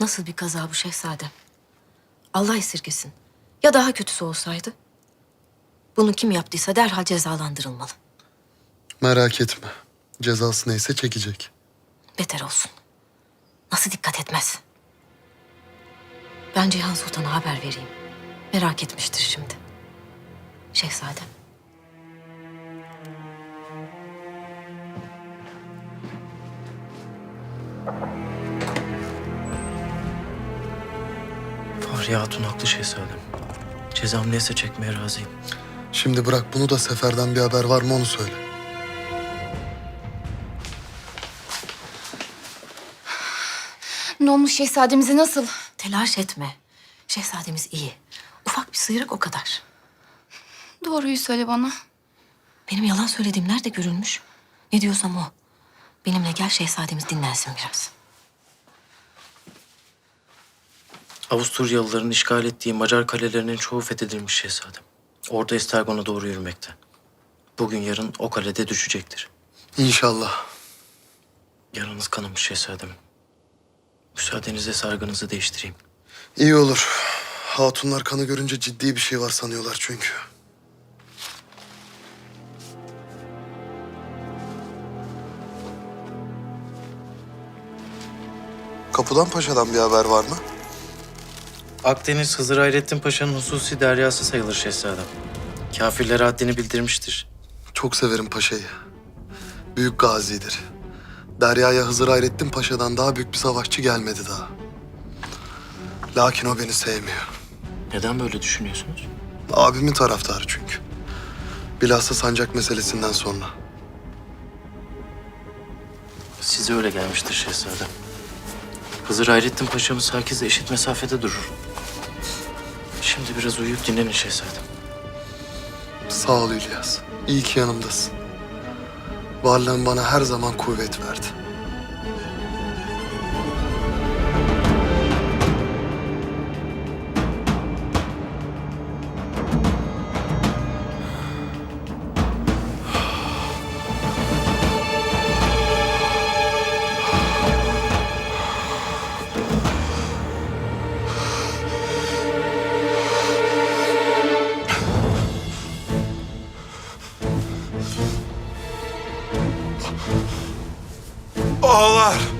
Nasıl bir kaza bu şehzadem? Allah esirgesin. Ya daha kötüsü olsaydı? Bunu kim yaptıysa derhal cezalandırılmalı. Merak etme. Cezası neyse çekecek. Beter olsun. Nasıl dikkat etmez? Ben Cihan Sultan'a haber vereyim. Merak etmiştir şimdi. Şehzadem. Fahriye Hatun haklı şehzadem. Cezam neyse çekmeye razıyım. Şimdi bırak bunu da Sefer'den bir haber var mı onu söyle. Ne olmuş şehzademize nasıl? Telaş etme. Şehzademiz iyi. Ufak bir sıyrık o kadar. Doğruyu söyle bana. Benim yalan söylediğim nerede görülmüş? Ne diyorsam o. Benimle gel şehzademiz dinlensin biraz. Avusturyalıların işgal ettiği Macar kalelerinin çoğu fethedilmiş şehzadem. Orada Estergon'a doğru yürümekte. Bugün yarın o kalede düşecektir. İnşallah. Yaranız kanamış şehzadem. Müsaadenizle sargınızı değiştireyim. İyi olur. Hatunlar kanı görünce ciddi bir şey var sanıyorlar çünkü. Kapıdan Paşa'dan bir haber var mı? Akdeniz Hızır Hayrettin Paşa'nın hususi deryası sayılır şehzadem. Kafirlere haddini bildirmiştir. Çok severim Paşa'yı. Büyük gazidir. Derya'ya Hızır Hayrettin Paşa'dan daha büyük bir savaşçı gelmedi daha. Lakin o beni sevmiyor. Neden böyle düşünüyorsunuz? Abimin taraftarı çünkü. Bilhassa sancak meselesinden sonra. Size öyle gelmiştir şehzadem. Hızır Hayrettin Paşa'mız herkese eşit mesafede durur. Şimdi biraz uyuyup dinlenin şehzadem. Sağ ol İlyas. İyi ki yanımdasın. Varlığın bana her zaman kuvvet verdi. Ağlar.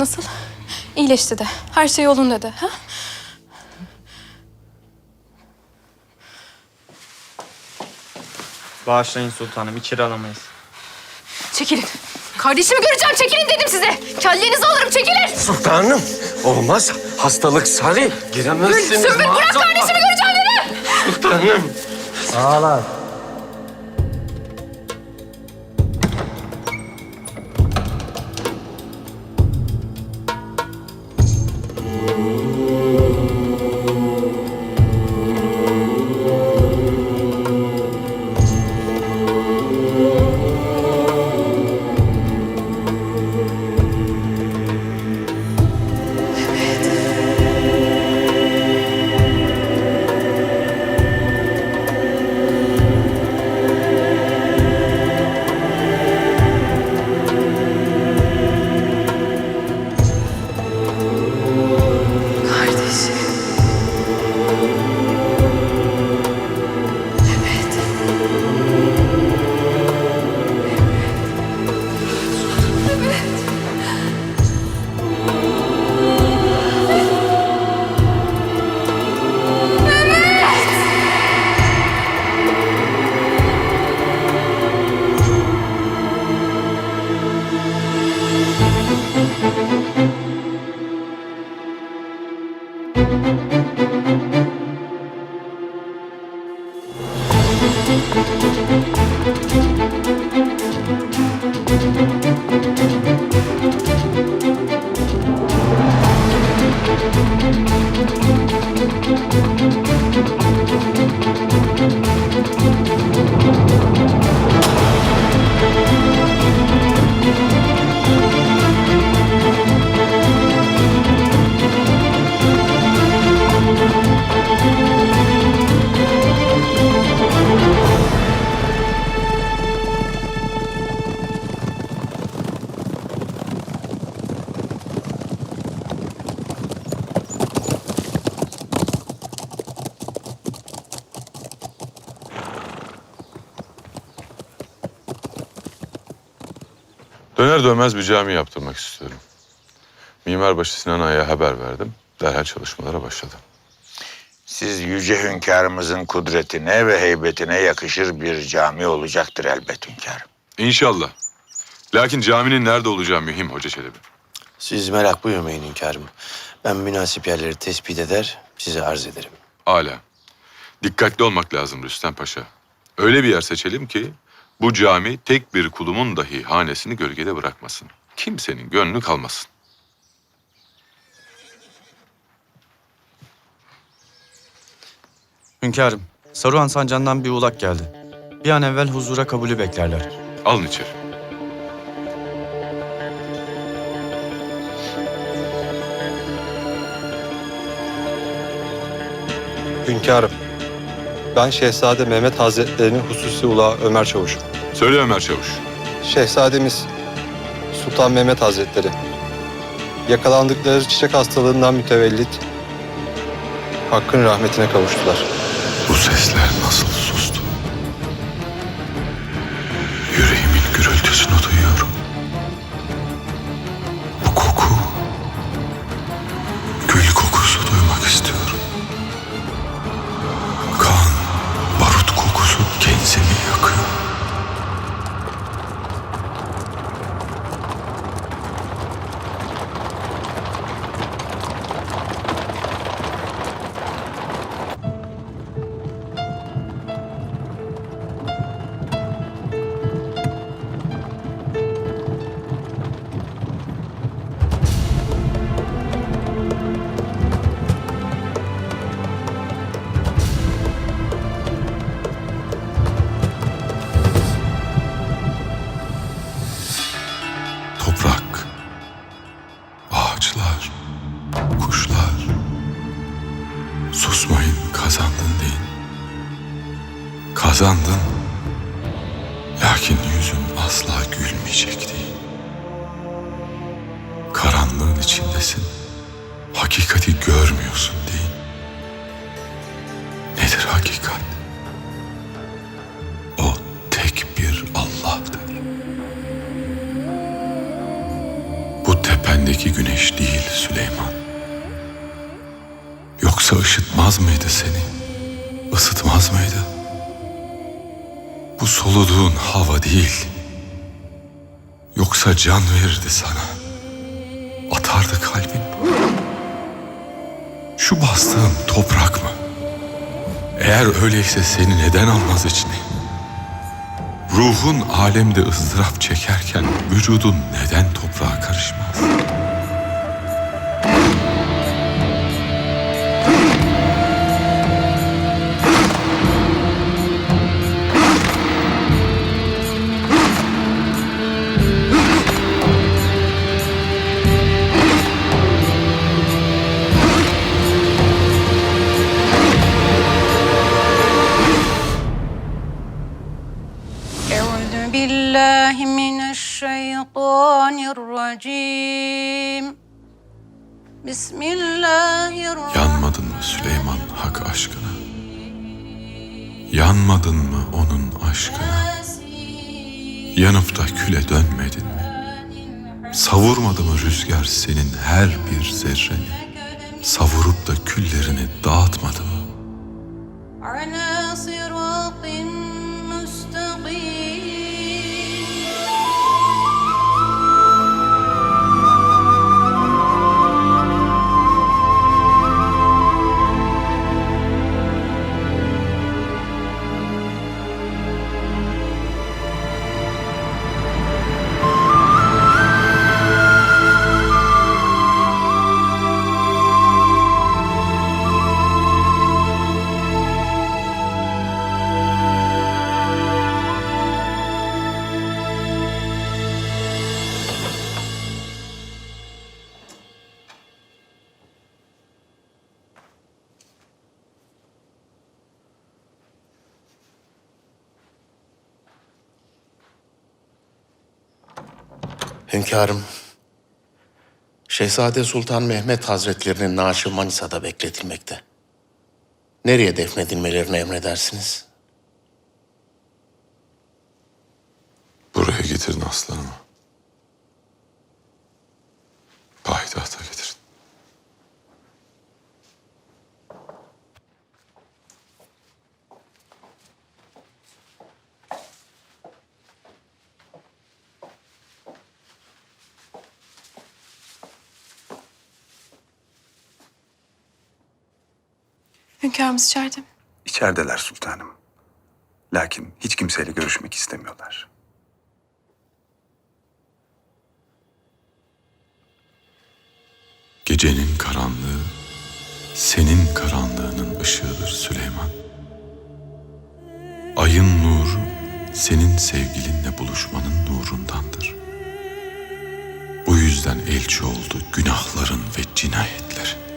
Nasıl? İyileşti de. Her şey yolunda de. Ha? Bağışlayın sultanım, içeri alamayız. Çekilin. Kardeşimi göreceğim. Çekilin dedim size. Kellenizi alırım. Çekilin. Sultanım, olmaz. Hastalık sarı. Giremezsiniz. Sümbül bırak kardeşimi göreceğim dedim. Sultanım. Döner dönmez bir cami yaptırmak istiyorum. Mimarbaşı Sinan Ağa'ya haber verdim. Derhal çalışmalara başladı. Siz yüce hünkârımızın kudretine ve heybetine yakışır bir cami olacaktır elbet hünkârım. İnşallah. Lakin caminin nerede olacağı mühim Hoca Çelebi. Siz merak buyurmayın hünkârım. Ben münasip yerleri tespit eder, size arz ederim. Âlâ. Dikkatli olmak lazım Rüstem Paşa. Öyle bir yer seçelim ki bu cami tek bir kulumun dahi hanesini gölgede bırakmasın. Kimsenin gönlü kalmasın. Hünkârım, Saruhan Sancağı'ndan bir ulak geldi. Bir an evvel huzura kabulü beklerler. Alın içeri. Hünkârım, ben Şehzade Mehmet Hazretleri'nin hususi ulağı Ömer Çavuş'um. Söyle Ömer Çavuş. Şehzademiz Sultan Mehmet Hazretleri yakalandıkları çiçek hastalığından mütevellit Hakk'ın rahmetine kavuştular. Bu sesler nasıl sustu? Yüreğimin Toprak, ağaçlar, kuşlar. Susmayın kazandın deyin. Kazandın. Lakin yüzün asla gülmeyecek değil. Karanlığın içindesin. Hakikati görmüyorsun deyin. Nedir hakikat? Bu tependeki güneş değil Süleyman. Yoksa ışıtmaz mıydı seni? Isıtmaz mıydı? Bu soluduğun hava değil. Yoksa can verirdi sana. Atardı kalbin. Şu bastığın toprak mı? Eğer öyleyse seni neden almaz içine? Ruhun alemde ızdırap çekerken vücudun neden toprağa karışmaz? الشيطان الرجيم بسم الله الرحمن Yanmadın mı Süleyman hak aşkına? Yanmadın mı onun aşkına? Yanıp da küle dönmedin mi? Savurmadı mı rüzgar senin her bir zerreni? Savurup da küllerini dağıtmadı mı? Hünkârım, Şehzade Sultan Mehmet Hazretlerinin naaşı Manisa'da bekletilmekte. Nereye defnedilmelerini emredersiniz? Buraya getirin aslanımı. Payitahta getirin. Hünkârımız içeride. İçerideler sultanım. Lakin hiç kimseyle görüşmek istemiyorlar. Gecenin karanlığı senin karanlığının ışığıdır Süleyman. Ayın nuru senin sevgilinle buluşmanın nurundandır. Bu yüzden elçi oldu günahların ve cinayetlerin.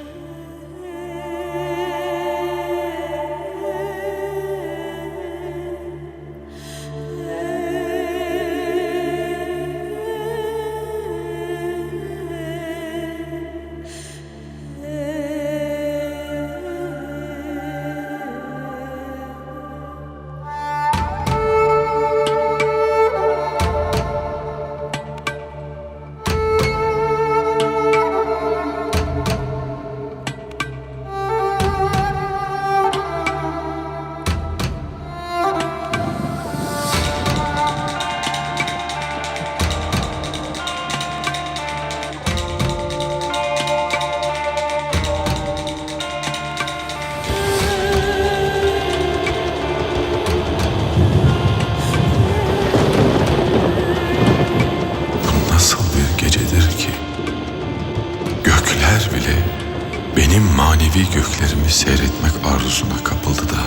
Manevi göklerimi seyretmek arzusuna kapıldı da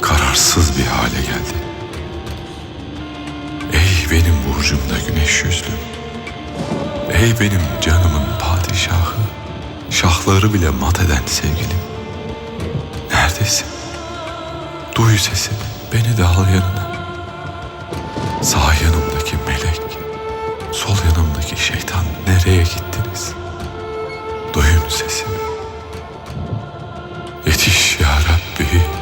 kararsız bir hale geldi. Ey benim burcumda güneş yüzlü. Ey benim canımın padişahı. Şahları bile mat eden sevgilim. Neredesin? Duy sesimi, beni de al yanına. Sağ yanımdaki melek, sol yanımdaki şeytan nereye gittiniz? Rabbihi